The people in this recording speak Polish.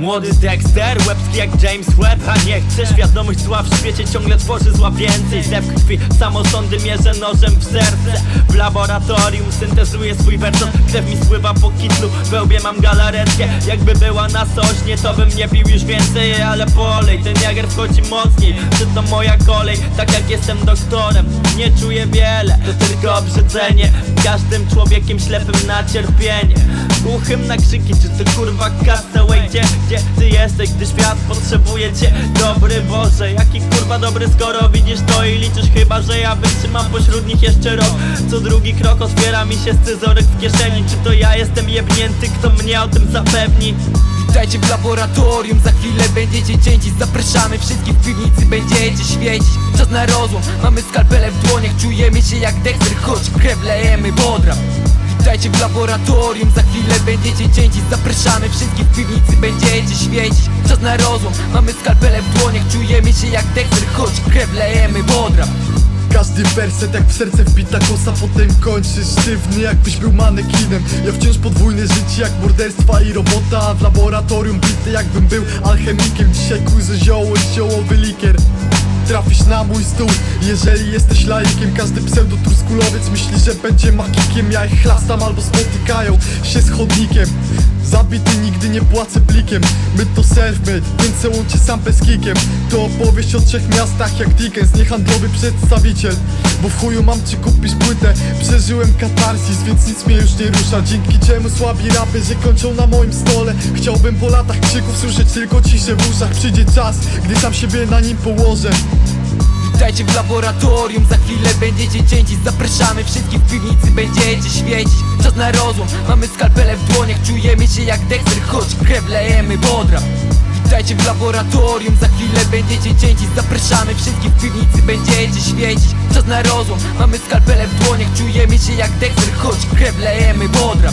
Młody Dexter, łebski jak James Webb A nie chcę świadomość zła w świecie ciągle tworzy zła więcej. Zew krwi, samosądy mierzę nożem w serce. W laboratorium syntezuję swój wersos Krew mi spływa po kitlu, we mam galaretkę. Jakby była na sośnie, to bym nie pił już więcej Ale polej, ten jager wchodzi mocniej Czy to moja kolej, tak jak jestem doktorem Nie czuję wiele, to tylko obrzydzenie Każdym człowiekiem ślepym na cierpienie. Głuchym na krzyki, czy to kurwa castaway Gdzie, gdzie ty jesteś, gdy świat potrzebuje cię? Dobry Boże, jaki kurwa dobry skoro widzisz to i liczysz? Chyba, że ja wytrzymam pośród nich jeszcze rok. Co drugi krok otwiera mi się scyzoryk w kieszeni. Czy to ja jestem jebnięty, kto mnie o tym zapewni? Witajcie w laboratorium, za chwilę będziecie cięci Zapraszamy wszystkich w piwnicy, będziecie świecić Czas na rozłom, mamy skalpele w dłoniach. Czujemy się jak Dexter, choć krew lejemy bodra. Witajcie w laboratorium, za chwilę będziecie cięci Zapraszamy wszystkich w piwnicy, będziecie świecić Czas na rozłom, mamy skalpele w dłoniach. Czujemy się jak Dexter, choć krew lejemy bodra Każdy werset jak w serce wbita kosa Potem kończysz sztywny jakbyś był manekinem. Ja wciąż podwójne życie jak morderstwa i robota A w laboratorium bity jakbym był alchemikiem. Dzisiaj kuzy zioło, ziołowy likier. Trafisz na mój stół, jeżeli jesteś laikiem. Każdy pseudo-truskulowiec myśli, że będzie magikiem Ja ich chlastam albo spotykają się z chodnikiem Zabity nigdy nie płacę plikiem. My to self-made, więc łączy sam bez To opowieść o trzech miastach jak Dickens Niehandlowy przedstawiciel. Bo w chuju mam ci kupisz płytę. Przeżyłem katarzis, więc nic mnie już nie rusza. Dzięki czemu słabi raperzy kończą na moim stole. Chciałbym po latach krzyków słyszeć tylko ciszę w uszach Przyjdzie czas, gdy sam siebie na nim położę Witajcie w laboratorium, za chwilę będziecie cięci. Zapraszamy wszystkich w piwnicy, będziecie świecić. Czas na rozłom, mamy skalpele w dłoniach. Czujemy się jak Dexter, choć krew lejemy bodra. Witajcie w laboratorium, za chwilę będziecie cięci. Zapraszamy wszystkich w piwnicy, będziecie świecić. Czas na rozłom, mamy skalpele w dłoniach. Czujemy się jak Dexter, choć krew lejemy bodra